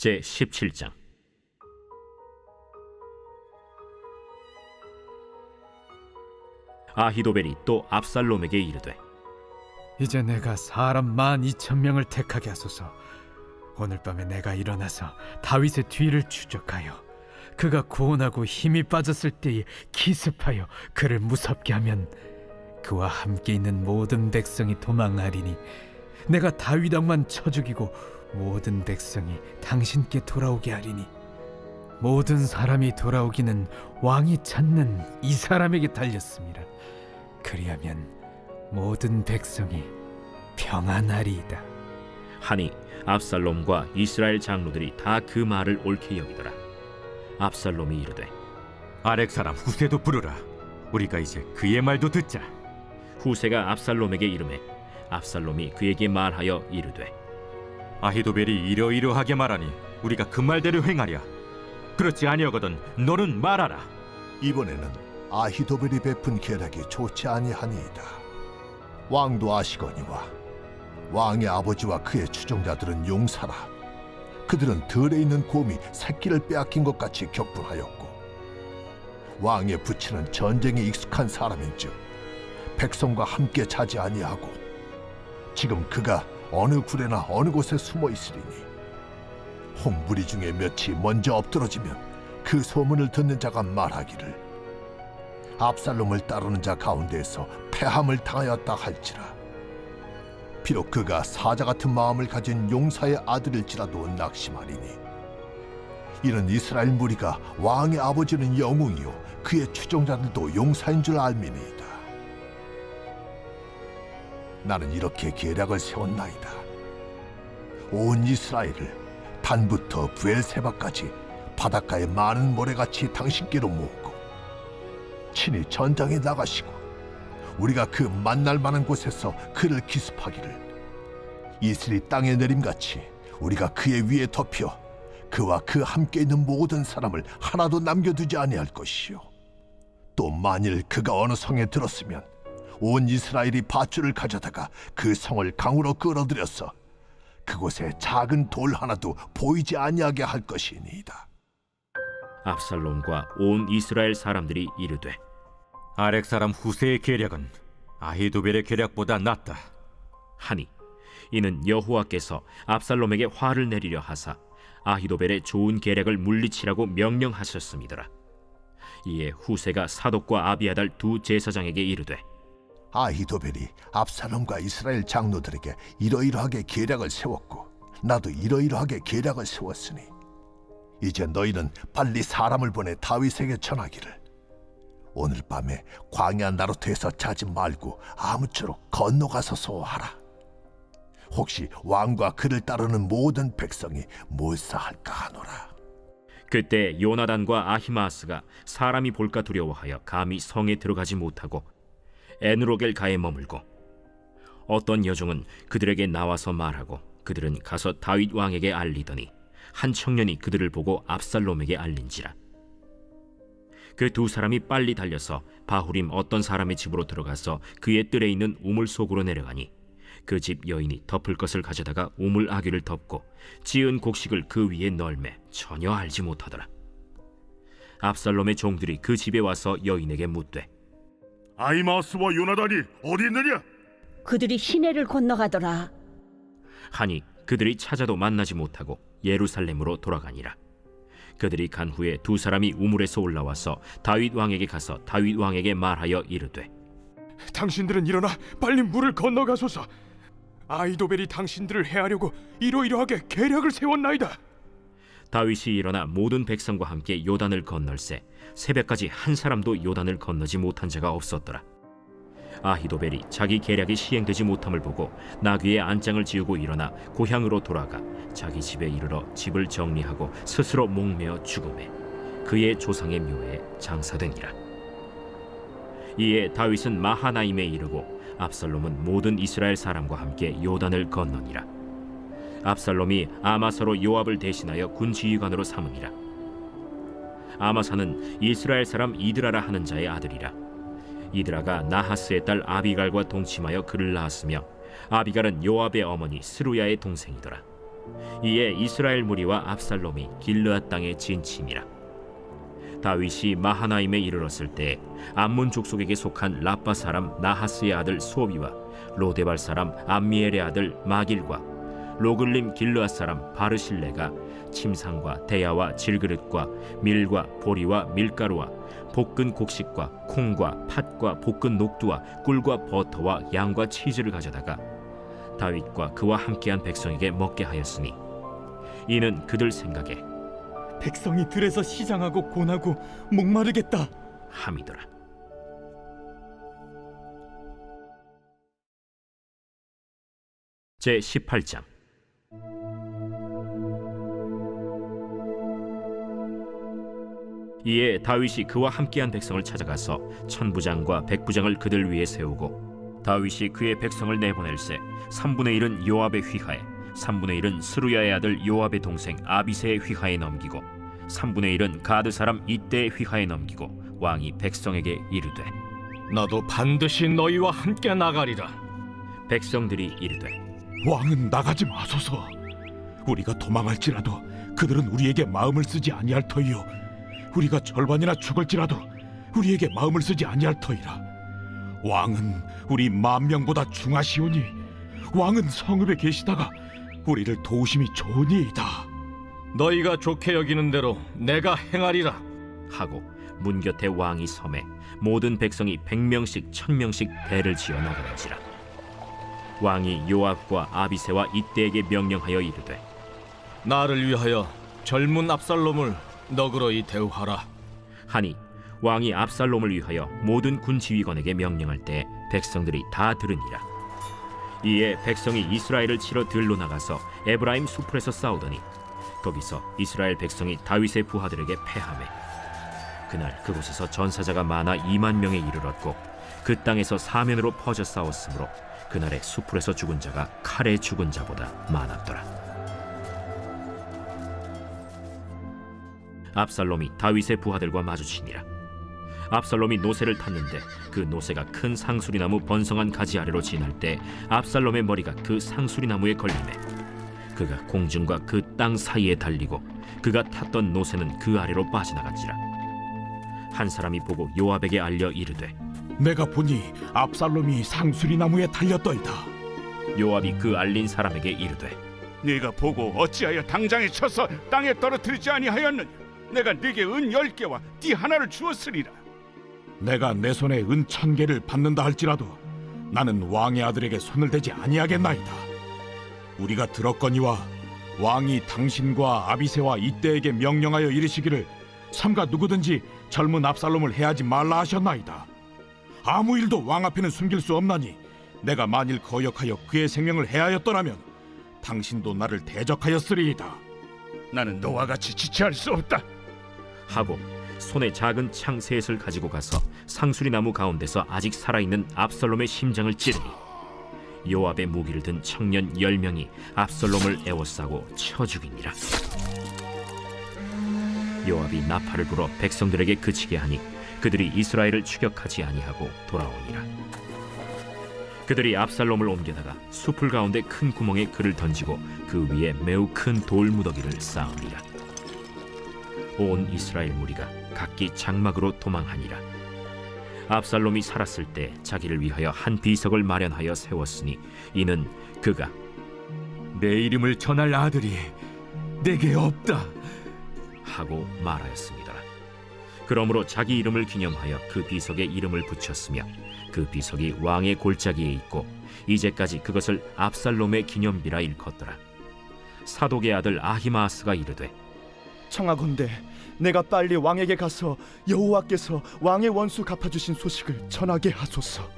제 17장 아히도벨이 또 압살롬에게 이르되 이제 내가 사람 만 이천 명을 택하게 하소서. 오늘 밤에 내가 일어나서 다윗의 뒤를 추적하여 그가 구원하고 힘이 빠졌을 때에 기습하여 그를 무섭게 하면 그와 함께 있는 모든 백성이 도망하리니 내가 다윗 왕만 쳐 죽이고 모든 백성이 당신께 돌아오게 하리니 모든 사람이 돌아오기는 왕이 찾는 이 사람에게 달렸습니다. 그리하면 모든 백성이 평안하리이다. 하니 압살롬과 이스라엘 장로들이 다 그 말을 옳게 여기더라 압살롬이 이르되 아렉 사람 후세도 부르라. 우리가 이제 그의 말도 듣자. 후세가 압살롬에게 이르매 압살롬이 그에게 말하여 이르되 아히도벨이 이러이러하게 말하니 우리가 그 말대로 행하랴. 그렇지 아니하거든 너는 말하라. 이번에는 아히도벨이 베푼 계략이 좋지 아니하니이다. 왕도 아시거니와 왕의 아버지와 그의 추종자들은 용사라. 그들은 들에 있는 곰이 새끼를 빼앗긴 것 같이 격분하였고 왕의 부친은 전쟁에 익숙한 사람인즉 백성과 함께 자지 아니하고 지금 그가 어느 굴에나 어느 곳에 숨어 있으리니? 홍무리 중에 몇이 먼저 엎드러지면 그 소문을 듣는 자가 말하기를 압살롬을 따르는 자 가운데에서 패함을 당하였다 할지라. 비록 그가 사자 같은 마음을 가진 용사의 아들일지라도 낙심하리니 이는 이스라엘 무리가 왕의 아버지는 영웅이요 그의 추종자들도 용사인 줄 알미니이다 나는 이렇게 계략을 세웠나이다. 온 이스라엘을 단부터 부엘세바까지 바닷가의 많은 모래같이 당신께로 모으고 친히 전장에 나가시고 우리가 그 만날 만한 곳에서 그를 기습하기를 이슬이 땅에 내림같이 우리가 그의 위에 덮여 그와 그 함께 있는 모든 사람을 하나도 남겨두지 아니할 것이요. 또 만일 그가 어느 성에 들었으면 온 이스라엘이 밧줄을 가져다가 그 성을 강으로 끌어들여서 그곳에 작은 돌 하나도 보이지 아니하게 할 것이니이다. 압살롬과 온 이스라엘 사람들이 이르되 아렉 사람 후세의 계략은 아히도벨의 계략보다 낫다. 하니 이는 여호와께서 압살롬에게 화를 내리려 하사 아히도벨의 좋은 계략을 물리치라고 명령하셨음이더라 이에 후세가 사독과 아비아달 두 제사장에게 이르되 아히도벨이 압살롬과 이스라엘 장로들에게 이러이러하게 계략을 세웠고 나도 이러이러하게 계략을 세웠으니 이제 너희는 빨리 사람을 보내 다윗에게 전하기를. 오늘 밤에 광야 나루트에서 자지 말고 아무쪼록 건너가서 하라. 혹시 왕과 그를 따르는 모든 백성이 몰사할까 하노라. 그때 요나단과 아히마스가 사람이 볼까 두려워하여 감히 성에 들어가지 못하고 에누로겔 가에 머물고 어떤 여종은 그들에게 나와서 말하고 그들은 가서 다윗 왕에게 알리더니 한 청년이 그들을 보고 압살롬에게 알린지라. 그 두 사람이 빨리 달려서 바후림 어떤 사람의 집으로 들어가서 그의 뜰에 있는 우물 속으로 내려가니 그 집 여인이 덮을 것을 가져다가 우물 아귀를 덮고 지은 곡식을 그 위에 널매 전혀 알지 못하더라. 압살롬의 종들이 그 집에 와서 여인에게 묻되 아이마스와 요나단이 어디 있느냐? 그들이 시내를 건너가더라. 하니 그들이 찾아도 만나지 못하고 예루살렘으로 돌아가니라. 그들이 간 후에 두 사람이 우물에서 올라와서 다윗 왕에게 가서 다윗 왕에게 말하여 이르되 당신들은 일어나 빨리 물을 건너가소서. 아이도벨이 당신들을 해하려고 이러이러하게 계략을 세웠나이다. 다윗이 일어나 모든 백성과 함께 요단을 건널세 새벽까지 한 사람도 요단을 건너지 못한 자가 없었더라. 아히도벨이 자기 계략이 시행되지 못함을 보고 나귀의 안장을 지우고 일어나 고향으로 돌아가 자기 집에 이르러 집을 정리하고 스스로 목매어 죽음에 그의 조상의 묘에 장사되니라. 이에 다윗은 마하나임에 이르고 압살롬은 모든 이스라엘 사람과 함께 요단을 건너니라. 압살롬이 아마사로 요압을 대신하여 군 지휘관으로 삼으니라. 아마사는 이스라엘 사람 이드라라 하는 자의 아들이라. 이드라가 나하스의 딸 아비갈과 동침하여 그를 낳았으며 아비갈은 요압의 어머니 스루야의 동생이더라. 이에 이스라엘 무리와 압살롬이 길르앗 땅에 진침이라 다윗이 마하나임에 이르렀을 때 암몬 족속에게 속한 라빠 사람 나하스의 아들 소비와 로데발 사람 암미엘의 아들 마길과 로글림 길르앗 사람 바르실레가 침상과 대야와 질그릇과 밀과 보리와 밀가루와 볶은 곡식과 콩과 팥과 볶은 녹두와 꿀과 버터와 양과 치즈를 가져다가 다윗과 그와 함께한 백성에게 먹게 하였으니 이는 그들 생각에 백성이 들에서 시장하고 고나고 목마르겠다. 함이더라. 제 18장 이에 다윗이 그와 함께한 백성을 찾아가서 천부장과 백부장을 그들 위에 세우고 다윗이 그의 백성을 내보낼세 3분의 1은 요압의 휘하에 3분의 1은 스루야의 아들 요압의 동생 아비세의 휘하에 넘기고 3분의 1은 가드 사람 이때의 휘하에 넘기고 왕이 백성에게 이르되 나도 반드시 너희와 함께 나가리라. 백성들이 이르되 왕은 나가지 마소서. 우리가 도망할지라도 그들은 우리에게 마음을 쓰지 아니할 터이요. 우리가 절반이나 죽을지라도 우리에게 마음을 쓰지 아니할 터이라. 왕은 우리 만 명보다 중하시오니 왕은 성읍에 계시다가 우리를 도우심이 좋으니이다. 너희가 좋게 여기는 대로 내가 행하리라. 하고 문 곁에 왕이 섬에 모든 백성이 백명씩 천명씩 배를 지어 나가는지라 왕이 요압과 아비세와 이때에게 명령하여 이르되 나를 위하여 젊은 압살롬을 너그러이 대우하라. 하니 왕이 압살롬을 위하여 모든 군 지휘관에게 명령할 때 백성들이 다 들으니라 이에 백성이 이스라엘을 치러 들로 나가서 에브라임 수풀에서 싸우더니 거기서 이스라엘 백성이 다윗의 부하들에게 패하매 그날 그곳에서 전사자가 많아 2만 명에 이르렀고 그 땅에서 사면으로 퍼져 싸웠으므로 그날의 수풀에서 죽은 자가 칼에 죽은 자보다 많았더라 압살롬이 다윗의 부하들과 마주치니라 압살롬이 노새를 탔는데 그 노새가 큰 상수리나무 번성한 가지 아래로 지날 때 압살롬의 머리가 그 상수리나무에 걸리매 그가 공중과 그 땅 사이에 달리고 그가 탔던 노새는 그 아래로 빠져나간지라 한 사람이 보고 요압에게 알려 이르되 내가 보니 압살롬이 상수리 나무에 달렸더이다. 요압이 그 알린 사람에게 이르되 네가 보고 어찌하여 당장에 쳐서 땅에 떨어뜨리지 아니하였느냐? 내가 네게 은 열 개와 띠 하나를 주었으리라. 내가 내 손에 은 천 개를 받는다 할지라도 나는 왕의 아들에게 손을 대지 아니하겠나이다. 우리가 들었거니와 왕이 당신과 아비세와 이때에게 명령하여 이르시기를 삼가 누구든지 젊은 압살롬을 해하지 말라 하셨나이다. 아무 일도 왕 앞에는 숨길 수 없나니 내가 만일 거역하여 그의 생명을 해하였더라면 당신도 나를 대적하였으리이다. 나는 너와 같이 지체할 수 없다. 하고 손에 작은 창 셋을 가지고 가서 상수리 나무 가운데서 아직 살아있는 압살롬의 심장을 찌르니 요압의 무기를 든 청년 열 명이 압살롬을 에워싸고 쳐 죽이니라 요압이 나팔을 불어 백성들에게 그치게 하니 그들이 이스라엘을 추격하지 아니하고 돌아오니라. 그들이 압살롬을 옮겨다가 숲을 가운데 큰 구멍에 그를 던지고 그 위에 매우 큰 돌무더기를 쌓으니라 온 이스라엘 무리가 각기 장막으로 도망하니라. 압살롬이 살았을 때 자기를 위하여 한 비석을 마련하여 세웠으니 이는 그가 내 이름을 전할 아들이 내게 없다. 하고 말하였습니다. 그러므로 자기 이름을 기념하여 그 비석에 이름을 붙였으며 그 비석이 왕의 골짜기에 있고 이제까지 그것을 압살롬의 기념비라 일컫더라. 사독의 아들 아히마아스가 이르되 청하건대 내가 빨리 왕에게 가서 여호와께서 왕의 원수 갚아주신 소식을 전하게 하소서.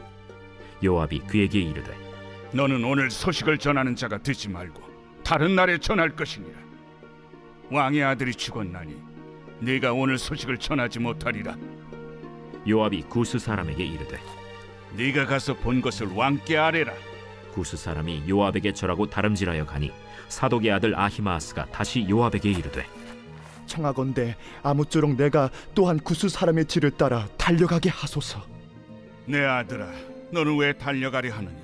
요압이 그에게 이르되 너는 오늘 소식을 전하는 자가 되지 말고 다른 날에 전할 것이니라. 왕의 아들이 죽었나니 네가 오늘 소식을 전하지 못하리라. 요압이 구스 사람에게 이르되 네가 가서 본 것을 왕께 아뢰라. 구스 사람이 요압에게 절하고 다름질하여 가니 사독의 아들 아히마아스가 다시 요압에게 이르되 청하건대 아무쪼록 내가 또한 구스 사람의 뒤를 따라 달려가게 하소서. 내 아들아, 너는 왜 달려가려 하느냐?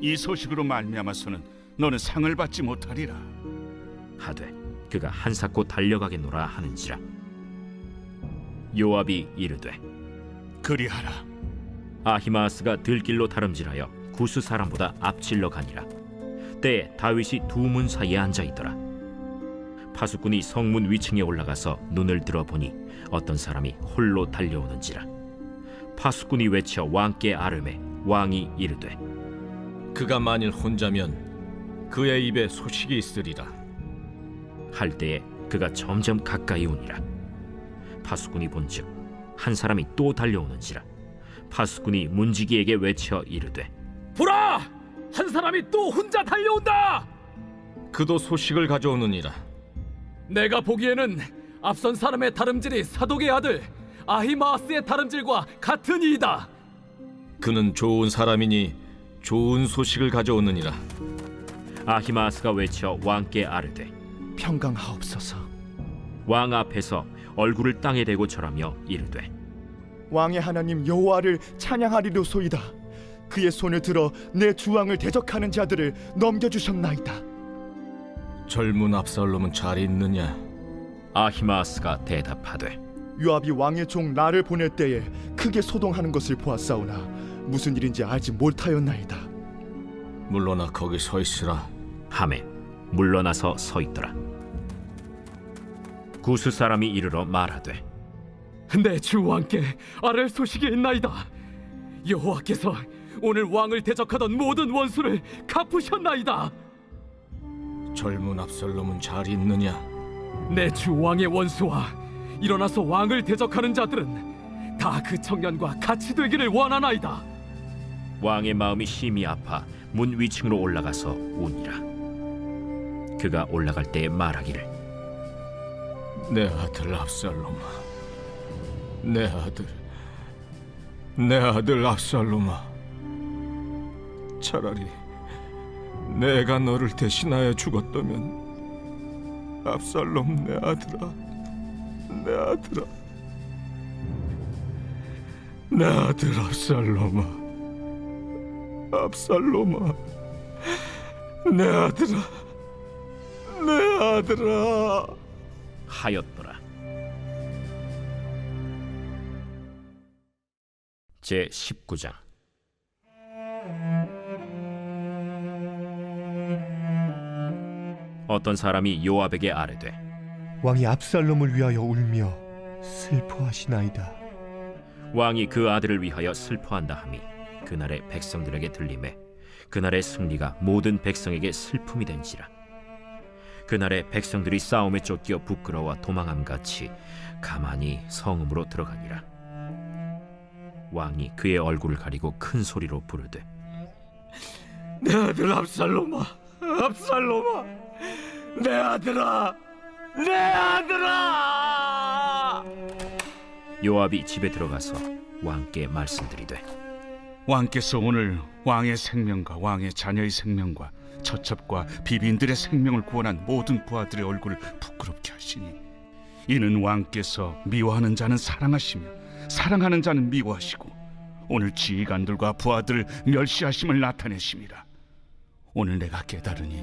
이 소식으로 말미암아서는 너는 상을 받지 못하리라. 하되 그가 한사코 달려가겠노라 하는지라 요압이 이르되 그리하라. 아히마아스가 들길로 다름질하여 구스 사람보다 앞질러 가니라 때에 다윗이 두 문 사이에 앉아 있더라 파수꾼이 성문 위층에 올라가서 눈을 들어보니 어떤 사람이 홀로 달려오는지라 파수꾼이 외쳐 왕께 아름해 왕이 이르되 그가 만일 혼자면 그의 입에 소식이 있으리라. 할 때에 그가 점점 가까이 오니라 파수꾼이 본즉 한 사람이 또 달려오는지라 파수꾼이 문지기에게 외쳐 이르되 보라! 한 사람이 또 혼자 달려온다! 그도 소식을 가져오느니라. 내가 보기에는 앞선 사람의 다름질이 사독의 아들 아히마아스의 다름질과 같은 이이다. 그는 좋은 사람이니 좋은 소식을 가져오느니라. 아히마아스가 외쳐 왕께 아르되 평강하옵소서. 왕 앞에서 얼굴을 땅에 대고 절하며 이르되 왕의 하나님 여호와를 찬양하리로소이다. 그의 손을 들어 내 주왕을 대적하는 자들을 넘겨 주셨나이다. 젊은 압살롬은 잘 있느냐? 아히마아스가 대답하되 요압이 왕의 종 나를 보낼 때에 크게 소동하는 것을 보았사오나 무슨 일인지 알지 못하였나이다. 물러나 거기 서 있으라. 함에 물러나서 서 있더라 구스 사람이 이르러 말하되 내 주 왕께 아랠 소식이 있나이다. 여호와께서 오늘 왕을 대적하던 모든 원수를 갚으셨나이다. 젊은 압살롬은 잘 있느냐? 내 주 왕의 원수와 일어나서 왕을 대적하는 자들은 다 그 청년과 같이 되기를 원하나이다. 왕의 마음이 심히 아파 문 위층으로 올라가서 우니라 그가 올라갈 때에 말하기를 내 아들 압살롬아, 내 아들, 내 아들 압살롬아. 차라리 내가 너를 대신하여 죽었다면 압살롬 내 아들아, 내 아들아, 내 아들 압살롬아, 압살롬아, 내 아들아, 내 아들아. 하였더라 제 19장 어떤 사람이 요압에게 아뢰되 왕이 압살롬을 위하여 울며 슬퍼하시나이다. 왕이 그 아들을 위하여 슬퍼한다 함이 그날의 백성들에게 들림에 그날의 승리가 모든 백성에게 슬픔이 된지라. 그날의 백성들이 싸움에 쫓겨 부끄러워 도망함 같이 가만히 성읍으로 들어가니라. 왕이 그의 얼굴을 가리고 큰 소리로 부르되 내 아들 압살롬아, 압살롬아, 내 아들아, 내 아들아! 요압이 집에 들어가서 왕께 말씀드리되 왕께서 오늘 왕의 생명과 왕의 자녀의 생명과 처첩과 비빈들의 생명을 구원한 모든 부하들의 얼굴을 부끄럽게 하시니 이는 왕께서 미워하는 자는 사랑하시며 사랑하는 자는 미워하시고 오늘 지휘관들과 부하들을 멸시하심을 나타내심이라 오늘 내가 깨달으니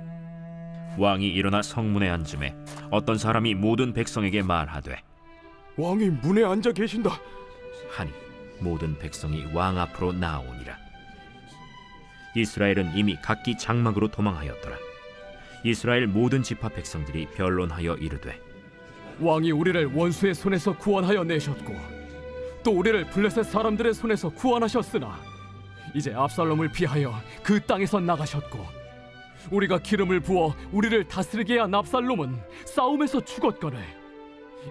왕이 일어나 성문에 앉음에 어떤 사람이 모든 백성에게 말하되 왕이 문에 앉아 계신다. 하니 모든 백성이 왕 앞으로 나아오니라 이스라엘은 이미 각기 장막으로 도망하였더라 이스라엘 모든 지파 백성들이 변론하여 이르되 왕이 우리를 원수의 손에서 구원하여 내셨고 또 우리를 블레셋 사람들의 손에서 구원하셨으나 이제 압살롬을 피하여 그 땅에서 나가셨고 우리가 기름을 부어 우리를 다스리게 한 압살롬은 싸움에서 죽었거늘.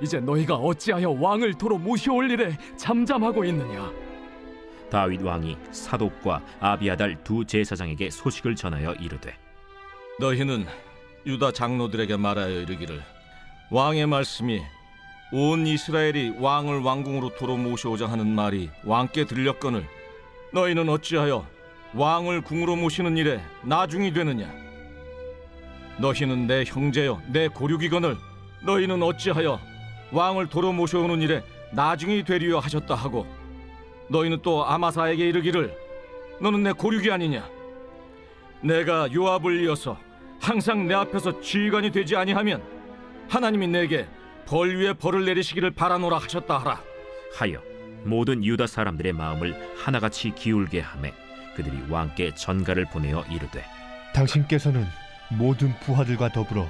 이제 너희가 어찌하여 왕을 도로 모셔올 일에 잠잠하고 있느냐? 다윗 왕이 사독과 아비아달 두 제사장에게 소식을 전하여 이르되 너희는 유다 장로들에게 말하여 이르기를 왕의 말씀이 온 이스라엘이 왕을 왕궁으로 도로 모셔오자 하는 말이 왕께 들렸거늘. 너희는 어찌하여 왕을 궁으로 모시는 일에 나중이 되느냐? 너희는 내 형제여 내 고륙이거늘 너희는 어찌하여 왕을 도로 모셔오는 일에 나중이 되리여 하셨다 하고 너희는 또 아마사에게 이르기를 너는 내 고륙이 아니냐? 내가 요압을 이어서 항상 내 앞에서 지휘관이 되지 아니하면 하나님이 내게 벌 위에 벌을 내리시기를 바라노라 하셨다 하라. 하여 모든 유다 사람들의 마음을 하나같이 기울게 하매 그들이 왕께 전가를 보내어 이르되 당신께서는 모든 부하들과 더불어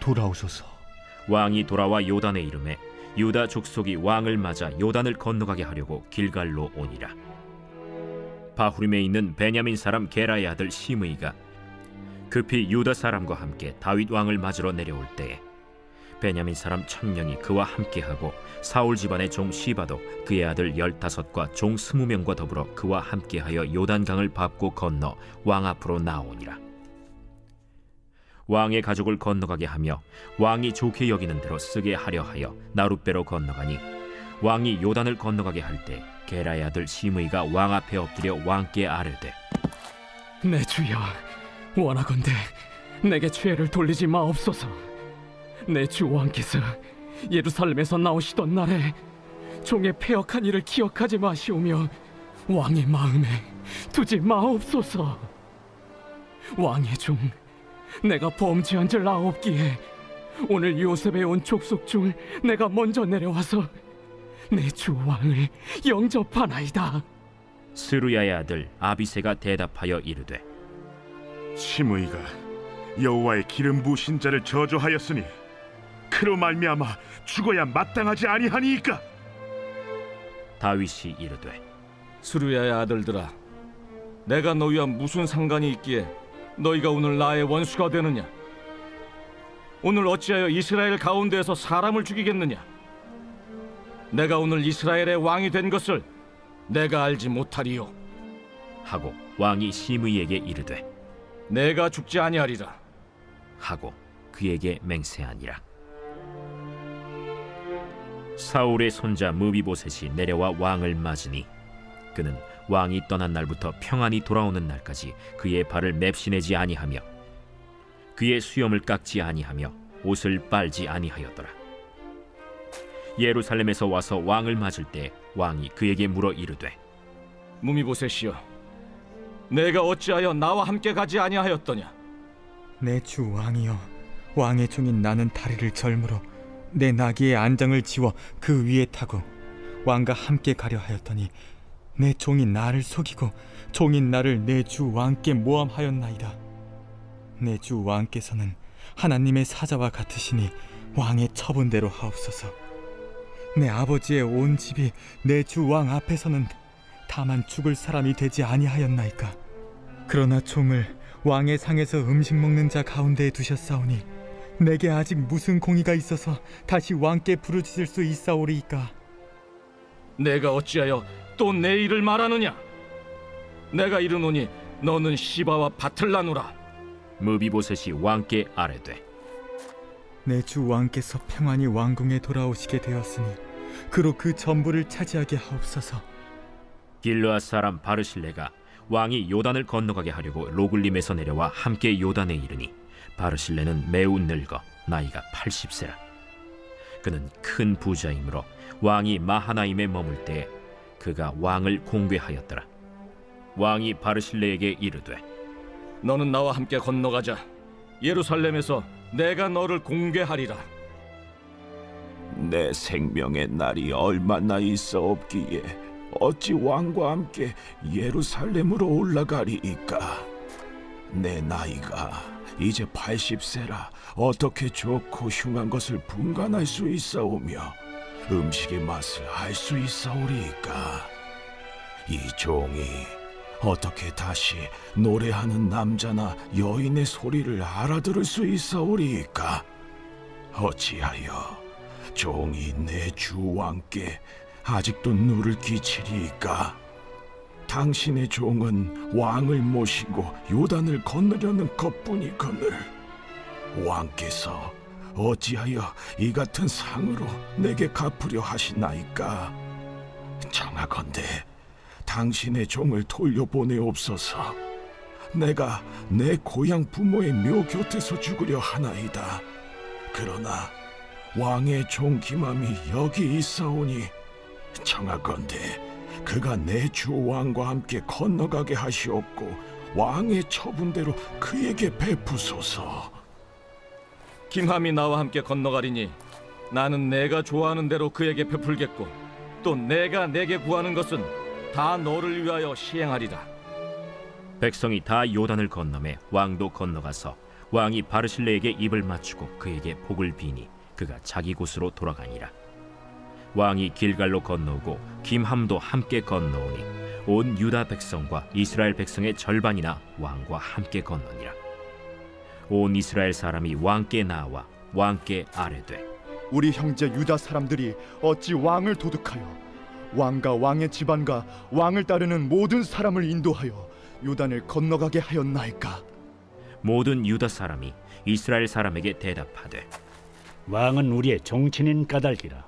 돌아오소서. 왕이 돌아와 요단에 이름에 유다 족속이 왕을 맞아 요단을 건너가게 하려고 길갈로 오니라 바후림에 있는 베냐민 사람 게라의 아들 시므이가 급히 유다 사람과 함께 다윗 왕을 맞으러 내려올 때에 베냐민 사람 천명이 그와 함께하고 사울 집안의 종 시바도 그의 아들 열다섯과 종 스무 명과 더불어 그와 함께하여 요단강을 밟고 건너 왕 앞으로 나오니라. 왕의 가족을 건너가게 하며 왕이 좋게 여기는 대로 쓰게 하려 하여 나룻배로 건너가니 왕이 요단을 건너가게 할 때 게라의 아들 시므이가 왕 앞에 엎드려 왕께 아뢰되 내 주여 원하건대 내게 죄를 돌리지 마옵소서 내 주 왕께서 예루살렘에서 나오시던 날에 종의 폐역한 일을 기억하지 마시오며 왕의 마음에 두지 마옵소서. 왕의 종 내가 범죄한 줄 아옵기에 오늘 요셉에 온 족속 중 내가 먼저 내려와서 내 주 왕을 영접하나이다. 스루야의 아들 아비세가 대답하여 이르되 시므이가 여호와의 기름 부으신 자를 저주하였으니 그로 말미암아 죽어야 마땅하지 아니하니이까. 다윗이 이르되 수르야의 아들들아 내가 너희와 무슨 상관이 있기에 너희가 오늘 나의 원수가 되느냐? 오늘 어찌하여 이스라엘 가운데에서 사람을 죽이겠느냐? 내가 오늘 이스라엘의 왕이 된 것을 내가 알지 못하리요. 하고 왕이 시므이에게 이르되 내가 죽지 아니하리라. 하고 그에게 맹세하니라 사울의 손자 무비보셋이 내려와 왕을 맞으니 그는 왕이 떠난 날부터 평안히 돌아오는 날까지 그의 발을 맵시내지 아니하며 그의 수염을 깎지 아니하며 옷을 빨지 아니하였더라. 예루살렘에서 와서 왕을 맞을 때 왕이 그에게 물어 이르되 무미보셋이여 내가 어찌하여 나와 함께 가지 아니하였더냐? 내 주 왕이여 왕의 종인 나는 다리를 절므로 내 나귀의 안장을 지워 그 위에 타고 왕과 함께 가려 하였더니 내 종이 나를 속이고 종인 나를 내 주 왕께 모함하였나이다. 내 주 왕께서는 하나님의 사자와 같으시니 왕의 처분대로 하옵소서. 내 아버지의 온 집이 내 주 왕 앞에서는 다만 죽을 사람이 되지 아니하였나이까? 그러나 종을 왕의 상에서 음식 먹는 자 가운데에 두셨사오니 내게 아직 무슨 공의가 있어서 다시 왕께 부르짖을 수 있사오리이까? 내가 어찌하여 또 내 일을 말하느냐? 내가 이르노니 너는 시바와 밭을 나누라. 무비보셋이 왕께 아뢰되 내 주 왕께서 평안히 왕궁에 돌아오시게 되었으니 그로 그 전부를 차지하게 하옵소서. 길르앗 사람 바르실레가 왕이 요단을 건너가게 하려고 로글림에서 내려와 함께 요단에 이르니 바르실레는 매우 늙어 나이가 80세라. 그는 큰 부자이므로 왕이 마하나임에 머물 때 그가 왕을 공개하였더라. 왕이 바르실레에게 이르되 너는 나와 함께 건너가자. 예루살렘에서 내가 너를 공개하리라. 내 생명의 날이 얼마나 있어 없기에 어찌 왕과 함께 예루살렘으로 올라가리이까? 내 나이가 이제 80세라. 어떻게 좋고 흉한 것을 분간할 수 있사오며 음식의 맛을 알 수 있사오리이까? 이 종이 어떻게 다시 노래하는 남자나 여인의 소리를 알아들을 수 있사오리이까? 어찌하여 종이 내 주 왕께 아직도 누를 끼치리이까 당신의 종은 왕을 모시고 요단을 건너려는 것뿐이거늘 왕께서 어찌하여 이 같은 상으로 내게 갚으려 하시나이까? 청하건대 당신의 종을 돌려보내옵소서. 내가 내 고향 부모의 묘 곁에서 죽으려 하나이다. 그러나 왕의 종 기맘이 여기 있사오니 청하건대 그가 내 주 왕과 함께 건너가게 하시옵고 왕의 처분대로 그에게 베푸소서. 김함이 나와 함께 건너가리니 나는 내가 좋아하는 대로 그에게 베풀겠고 또 내가 내게 구하는 것은 다 너를 위하여 시행하리라. 백성이 다 요단을 건너매 왕도 건너가서 왕이 바르실레에게 입을 맞추고 그에게 복을 비니 그가 자기 곳으로 돌아가니라 왕이 길갈로 건너오고 김함도 함께 건너오니 온 유다 백성과 이스라엘 백성의 절반이나 왕과 함께 건너니라 온 이스라엘 사람이 왕께 나와 왕께 아뢰되 우리 형제 유다 사람들이 어찌 왕을 도둑하여 왕과 왕의 집안과 왕을 따르는 모든 사람을 인도하여 요단을 건너가게 하였나이까? 모든 유다 사람이 이스라엘 사람에게 대답하되 왕은 우리의 정치인 까닭이라.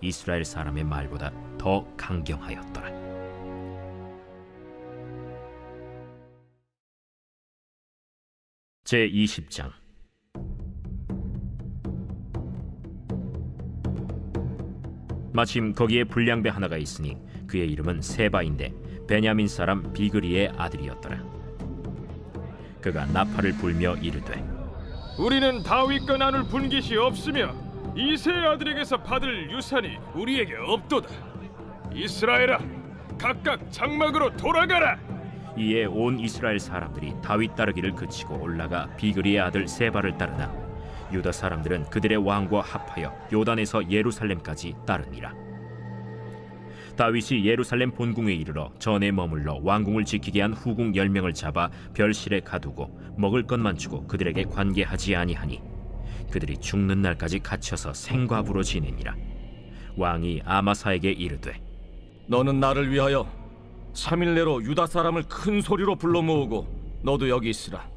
이스라엘 사람의 말보다 더 강경하였더라. 제 20장 마침 거기에 불량배 하나가 있으니 그의 이름은 세바인데 베냐민 사람 비그리의 아들이었더라. 그가 나팔을 불며 이르되 우리는 다윗과 나눌 분깃이 없으며 이세 아들에게서 받을 유산이 우리에게 없도다. 이스라엘아, 각각 장막으로 돌아가라. 이에 온 이스라엘 사람들이 다윗 따르기를 그치고 올라가 비그리의 아들 세바를 따르나 유다 사람들은 그들의 왕과 합하여 요단에서 예루살렘까지 따르니라 다윗이 예루살렘 본궁에 이르러 전에 머물러 왕궁을 지키게 한 후궁 열 명을 잡아 별실에 가두고 먹을 것만 주고 그들에게 관계하지 아니하니 그들이 죽는 날까지 갇혀서 생과부로 지내니라 왕이 아마사에게 이르되 너는 나를 위하여 3일 내로 유다 사람을 큰 소리로 불러 모으고 너도 여기 있으라.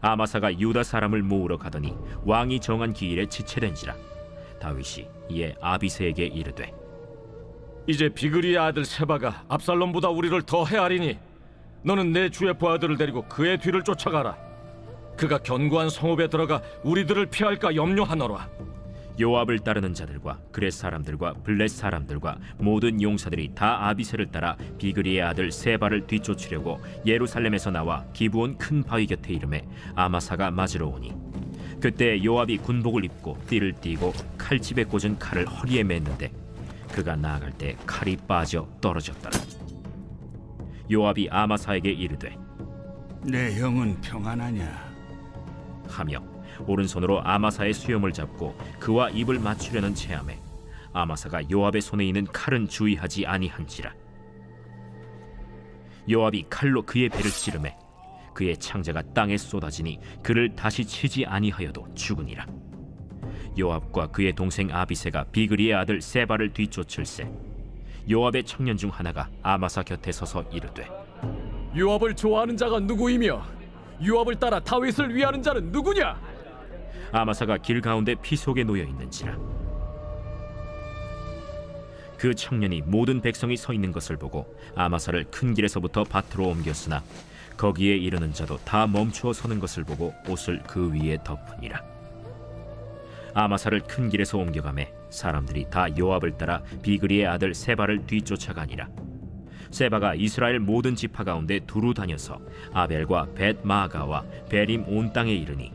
아마사가 유다 사람을 모으러 가더니 왕이 정한 기일에 지체된지라 다윗이 이에 아비세에게 이르되 이제 비그리의 아들 세바가 압살롬보다 우리를 더 헤아리니 너는 내 주의 부하들을 데리고 그의 뒤를 쫓아가라. 그가 견고한 성읍에 들어가 우리들을 피할까 염려하노라. 요압을 따르는 자들과 그렛 사람들과 블렛 사람들과 모든 용사들이 다 아비세를 따라 비그리의 아들 세바를 뒤쫓으려고 예루살렘에서 나와 기브온 큰 바위 곁에 이름에 아마사가 맞으러 오니 그때 요압이 군복을 입고 띠를 띠고 칼집에 꽂은 칼을 허리에 맸는데 그가 나아갈 때 칼이 빠져 떨어졌더라 요압이 아마사에게 이르되 내 형은 평안하냐? 하며 오른손으로 아마사의 수염을 잡고 그와 입을 맞추려는 체함에 아마사가 요압의 손에 있는 칼은 주의하지 아니한지라. 요압이 칼로 그의 배를 찌르매 그의 창자가 땅에 쏟아지니 그를 다시 치지 아니하여도 죽으니라. 요압과 그의 동생 아비세가 비그리의 아들 세바를 뒤쫓을세 요압의 청년 중 하나가 아마사 곁에 서서 이르되 요압을 좋아하는 자가 누구이며 요압을 따라 다윗을 위하는 자는 누구냐? 아마사가 길 가운데 피 속에 놓여 있는지라. 그 청년이 모든 백성이 서 있는 것을 보고 아마사를 큰 길에서부터 밭으로 옮겼으나 거기에 이르는 자도 다 멈추어 서는 것을 보고 옷을 그 위에 덮으니라. 아마사를 큰 길에서 옮겨가매 사람들이 다 요압을 따라 비그리의 아들 세바를 뒤쫓아가니라 세바가 이스라엘 모든 지파 가운데 두루 다녀서 아벨과 벳 마가와 베림 온 땅에 이르니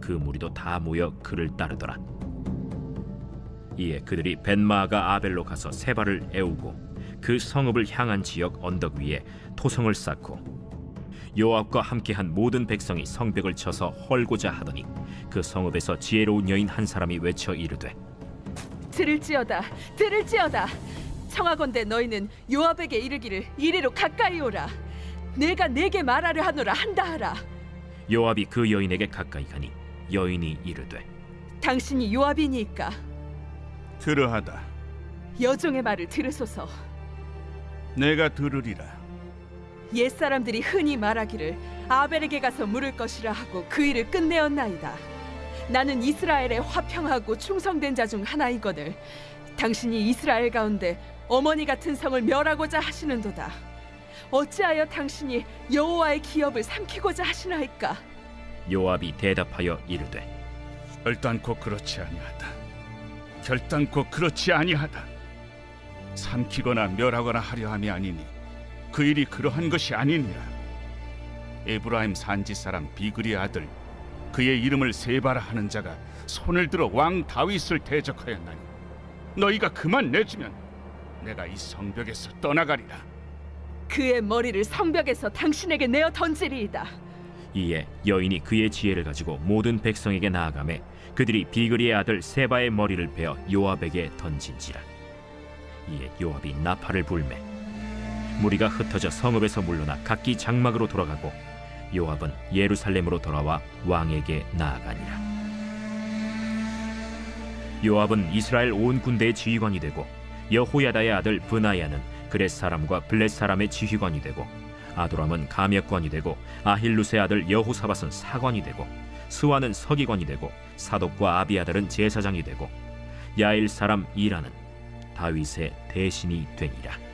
그 무리도 다 모여 그를 따르더라. 이에 그들이 벤마가 아벨로 가서 세바를 애우고 그 성읍을 향한 지역 언덕 위에 토성을 쌓고 요압과 함께한 모든 백성이 성벽을 쳐서 헐고자 하더니 그 성읍에서 지혜로운 여인 한 사람이 외쳐 이르되 들을지어다 들을지어다 청하건대 너희는 요압에게 이르기를 이리로 가까이 오라. 내가 내게 말하려 하노라 한다 하라. 요압이 그 여인에게 가까이 가니 여인이 이르되 당신이 요압이니까 들으하다. 여종의 말을 들으소서. 내가 들으리라. 옛 사람들이 흔히 말하기를 아벨에게 가서 물을 것이라 하고 그 일을 끝내었나이다. 나는 이스라엘의 화평하고 충성된 자 중 하나이거늘 당신이 이스라엘 가운데 어머니 같은 성을 멸하고자 하시는도다. 어찌하여 당신이 여호와의 기업을 삼키고자 하시나이까? 요압이 대답하여 이르되 결단코 그렇지 아니하다. 결단코 그렇지 아니하다. 삼키거나 멸하거나 하려 함이 아니니 그 일이 그러한 것이 아니니라. 에브라임 산지 사람 비그리 아들 그의 이름을 세바라 하는 자가 손을 들어 왕 다윗을 대적하였나니 너희가 그만 내주면 내가 이 성벽에서 떠나가리라. 그의 머리를 성벽에서 당신에게 내어 던지리이다. 이에 여인이 그의 지혜를 가지고 모든 백성에게 나아가매 그들이 비그리의 아들 세바의 머리를 베어 요압에게 던진지라. 이에 요압이 나팔을 불매 무리가 흩어져 성읍에서 물러나 각기 장막으로 돌아가고 요압은 예루살렘으로 돌아와 왕에게 나아가니라 요압은 이스라엘 온 군대의 지휘관이 되고 여호야다의 아들 브나야는 그렛 사람과 블렛 사람의 지휘관이 되고 아도람은 감역관이 되고 아힐루스의 아들 여호사밧은 사관이 되고 스와는 서기관이 되고 사독과 아비아들은 제사장이 되고 야일 사람 이라는 다윗의 대신이 되니라.